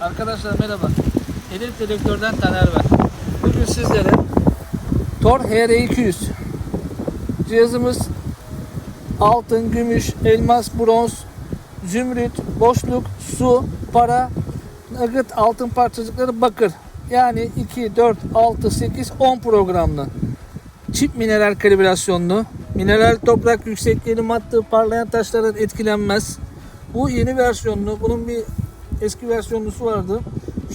Arkadaşlar merhaba. Hedef Dedektör'den Taner ben. Bugün sizlere Tor HR200 cihazımız altın, gümüş, elmas, bronz, zümrüt, boşluk, su, para, nugget, altın parçacıkları, bakır. Yani 2, 4, 6, 8, 10 programlı. Çift mineral kalibrasyonlu. Mineral toprak yüksekliğini mattığı parlayan taşlardan etkilenmez. Bu yeni versiyonlu. Bunun bir eski versiyonlusu vardı.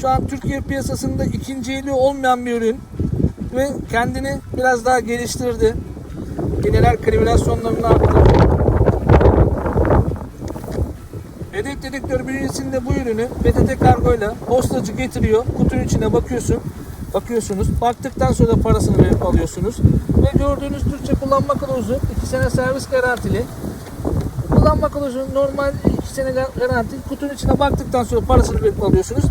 Şu an Türkiye piyasasında ikinci eli olmayan bir ürün ve kendini biraz daha geliştirdi. Mineral kalibrasyonlarını arttırdı. Hedef dedektör bünyesinde bu ürünü PTT kargoyla postacı getiriyor. Kutunun içine bakıyorsun. Bakıyorsunuz. Baktıktan sonra parasını verip alıyorsunuz. Ve gördüğünüz Türkçe kullanma kılavuzu 2 sene servis garantili. Kullanma kılavuzu normal 2 sene gar- garanti. Kutunun içine baktıktan sonra parasını verip alıyorsunuz.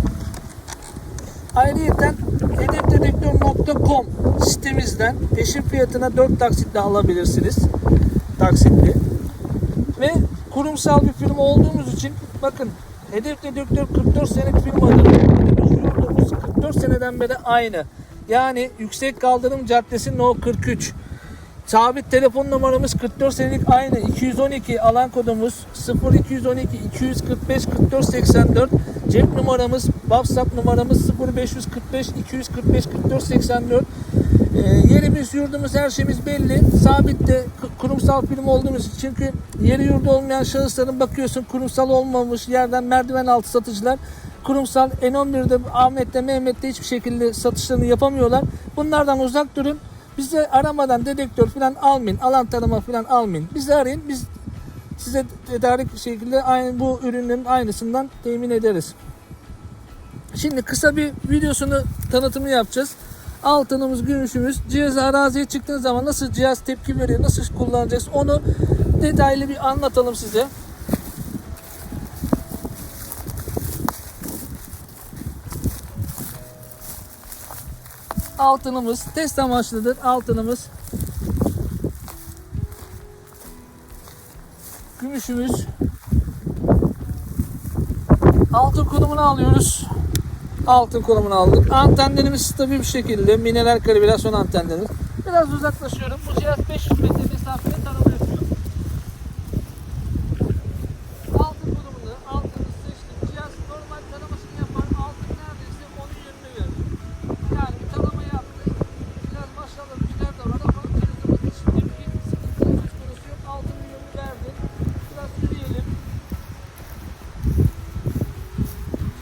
Ayrıyeten hedefdedektör.com sitemizden peşin fiyatına 4 taksitle alabilirsiniz. Taksitli. Ve kurumsal bir firma olduğumuz için bakın Hedef Dedektör 44 senelik firmadır. Hedefimiz yurdumuz 44 seneden beri aynı. Yani Yüksek Kaldırım Caddesi No 43. Sabit telefon numaramız 44 senelik aynı. 212 alan kodumuz 0212 245 44 84. Cep numaramız, WhatsApp numaramız 0545 245 44 84. Ee, yerimiz, yurdumuz, her şeyimiz belli. Sabit de kurumsal firma olduğumuz için çünkü yeri yurdu olmayan şahısların bakıyorsun kurumsal olmamış yerden merdiven altı satıcılar kurumsal N11'de Ahmet'te Mehmet'te hiçbir şekilde satışlarını yapamıyorlar. Bunlardan uzak durun. Bize aramadan dedektör falan almayın. Alan tanıma falan almayın. Bizi arayın. Biz size tedarik şekilde aynı bu ürünün aynısından temin ederiz. Şimdi kısa bir videosunu tanıtımı yapacağız. Altınımız, gümüşümüz, cihazı araziye çıktığınız zaman nasıl cihaz tepki veriyor, nasıl kullanacağız onu detaylı bir anlatalım size. Altınımız test amaçlıdır. Altınımız gümüşümüz altın konumunu alıyoruz. Altın konumunu aldık. Antenlerimiz stabil bir şekilde mineral kalibrasyon antenlerimiz. Biraz uzaklaşıyorum. Bu cihaz 500 metre mesafede tarama yapıyor. Altın konumunu altını seçtim. Cihaz normal taramasını yapar. Altın neredeyse onun yönünü verir. Yani bir tarama yaptı. Biraz maşallah rüzgar da var ama cihazımız hiç tepki sıkıntı söz konusu yok. Altının yönünü verdi. Biraz yürüyelim.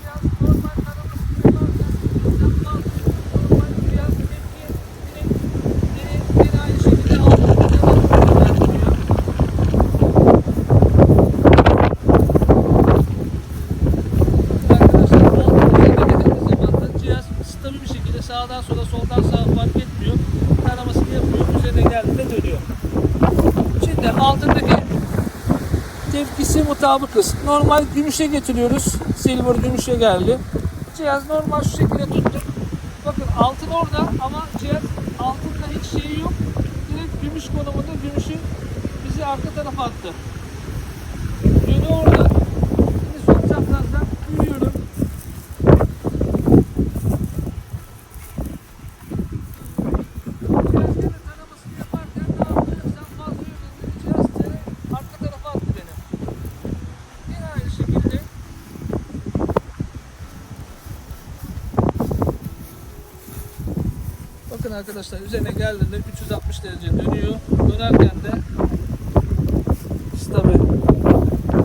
Cihaz normal taramasını yaparken bizden bazı normal cihaz tepki direkt geri, geri aynı şekilde altın taramasını vermiyor. Arkadaşlar olduğu yerde getirdiğiniz zaman da cihaz sağdan sola soldan sağa fark etmiyor. Taramasını yapıyor. Üzerine geldiğinde dönüyor. Şimdi altındaki tepkisi mutabıkız. Normal gümüşe getiriyoruz. Silver gümüşe geldi. Cihaz normal şu şekilde tuttuk. Bakın altın orada ama cihaz altında hiç şeyi yok. Direkt gümüş konumunda gümüşü bizi arka tarafa attı. Yönü orada. Şimdi sol çaprazdan yürüyorum. Cihazların taramasını yaparken ne yaptı? Sen fazla yönünde cihaz seni arka tarafa attı beni. Yine aynı şekilde Bakın arkadaşlar üzerine geldiğinde 360 derece dönüyor. Dönerken de stabil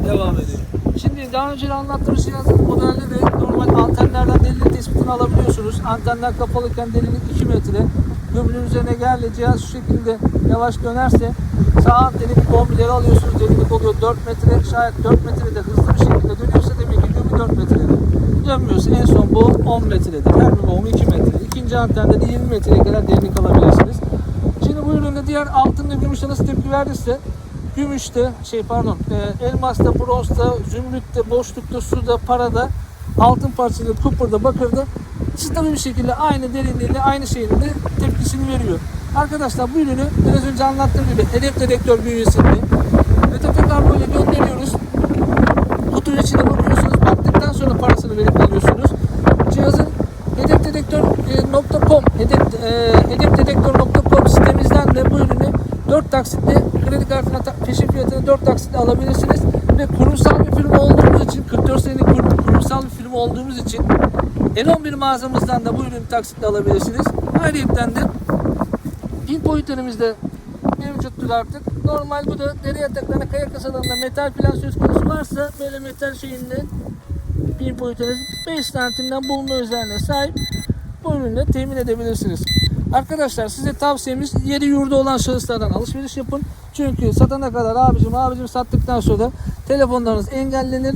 devam ediyor. Şimdi daha önce de anlattığımız cihazın modelleri normal antenlerden delilik tespitini alabiliyorsunuz. Antenler kapalıyken delilik 2 metre. Gömülün üzerine geldi cihaz şu şekilde yavaş dönerse sağ anteni bir kombileri alıyorsunuz. Delilik oluyor 4 metre. Şayet 4 metrede hızlı bir şekilde dönüyorsa demek ki gömü 4 metrede. Dönmüyorsa en son bu 10 metredir. Her bir boğumu 2 metre. İkinci antende de 20 metreye kadar derinlik alabilirsiniz. Şimdi bu üründe diğer altında gümüşte nasıl tepki verdiyse gümüşte şey pardon e, elmasta, bronzda, zümrütte, boşlukta, suda, parada, altın parçaları, kupurda, bakırda stabil bir şekilde aynı derinliğinde, aynı şeyinde tepkisini veriyor. Arkadaşlar bu ürünü biraz önce anlattığım gibi hedef dedektör bünyesinde ve tekrar böyle gönderiyoruz. Kutunun içine bakıyorsunuz. Baktıktan sonra parasını verip alıyorsunuz. 4 taksitle kredi kartına ta- peşin fiyatını 4 taksitle alabilirsiniz. Ve kurumsal bir firma olduğumuz için 44 senelik kur- kurumsal bir firma olduğumuz için N11 mağazamızdan da bu ürünü taksitle alabilirsiniz. Ayrıca de pin boyutlarımız da mevcuttur artık. Normal bu da deri yataklarına kaya kasalarında metal plan söz konusu varsa böyle metal şeyinde pin boyutunuz 5 santimden bulma özelliğine sahip bu ürünü de temin edebilirsiniz. Arkadaşlar size tavsiyemiz yeri yurdu olan şahıslardan alışveriş yapın. Çünkü satana kadar abicim abicim sattıktan sonra telefonlarınız engellenir.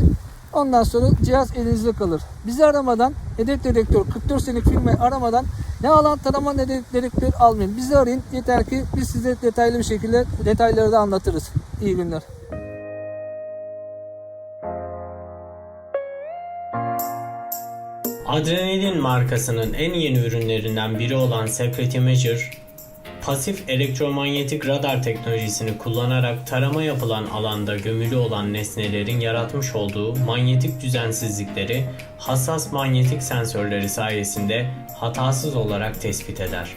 Ondan sonra cihaz elinizde kalır. Bizi aramadan hedef dedektör 44 senelik firmayı aramadan ne alan tarama ne de dedektör almayın. Bizi arayın yeter ki biz size detaylı bir şekilde detayları da anlatırız. İyi günler. Adrenalin markasının en yeni ürünlerinden biri olan Secret Imager, pasif elektromanyetik radar teknolojisini kullanarak tarama yapılan alanda gömülü olan nesnelerin yaratmış olduğu manyetik düzensizlikleri hassas manyetik sensörleri sayesinde hatasız olarak tespit eder.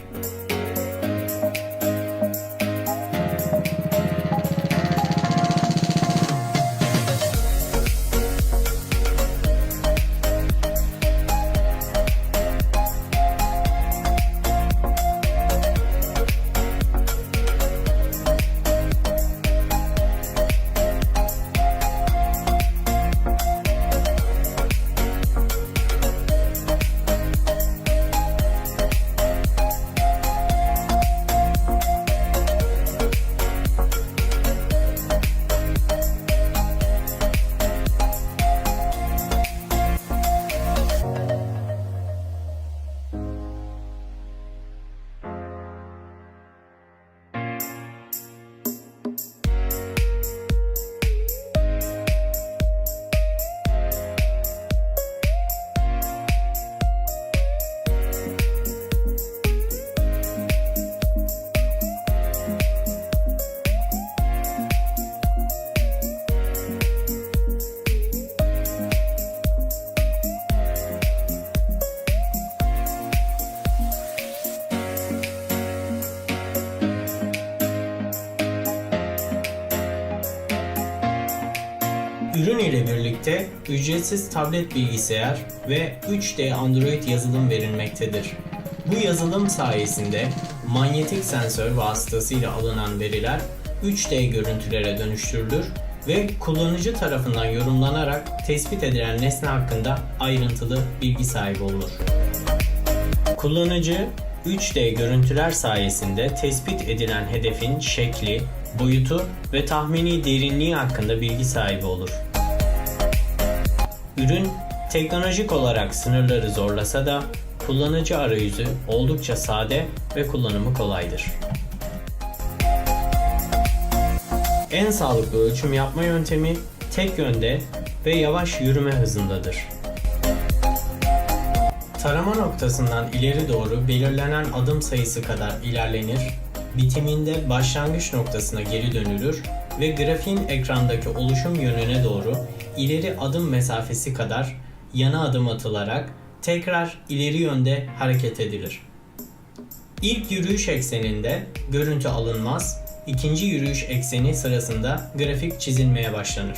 Ürün ile birlikte ücretsiz tablet bilgisayar ve 3D Android yazılım verilmektedir. Bu yazılım sayesinde manyetik sensör vasıtasıyla alınan veriler 3D görüntülere dönüştürülür ve kullanıcı tarafından yorumlanarak tespit edilen nesne hakkında ayrıntılı bilgi sahibi olur. Kullanıcı 3D görüntüler sayesinde tespit edilen hedefin şekli, boyutu ve tahmini derinliği hakkında bilgi sahibi olur. Ürün teknolojik olarak sınırları zorlasa da kullanıcı arayüzü oldukça sade ve kullanımı kolaydır. En sağlıklı ölçüm yapma yöntemi tek yönde ve yavaş yürüme hızındadır. Tarama noktasından ileri doğru belirlenen adım sayısı kadar ilerlenir, bitiminde başlangıç noktasına geri dönülür ve grafiğin ekrandaki oluşum yönüne doğru ileri adım mesafesi kadar yana adım atılarak tekrar ileri yönde hareket edilir. İlk yürüyüş ekseninde görüntü alınmaz, ikinci yürüyüş ekseni sırasında grafik çizilmeye başlanır.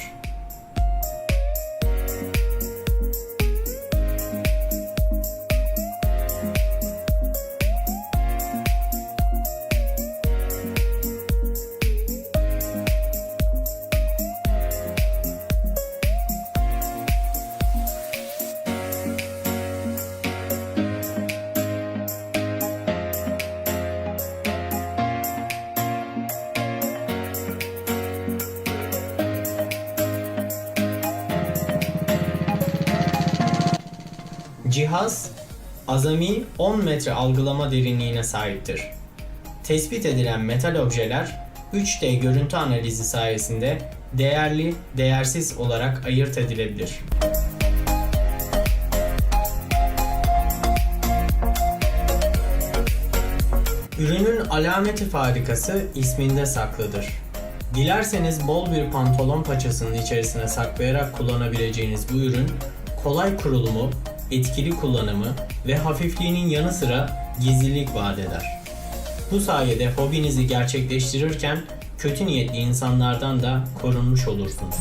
Cihaz azami 10 metre algılama derinliğine sahiptir. Tespit edilen metal objeler 3D görüntü analizi sayesinde değerli, değersiz olarak ayırt edilebilir. Ürünün alameti farikası isminde saklıdır. Dilerseniz bol bir pantolon paçasının içerisine saklayarak kullanabileceğiniz bu ürün kolay kurulumu, etkili kullanımı ve hafifliğinin yanı sıra gizlilik vaat eder. Bu sayede hobinizi gerçekleştirirken kötü niyetli insanlardan da korunmuş olursunuz.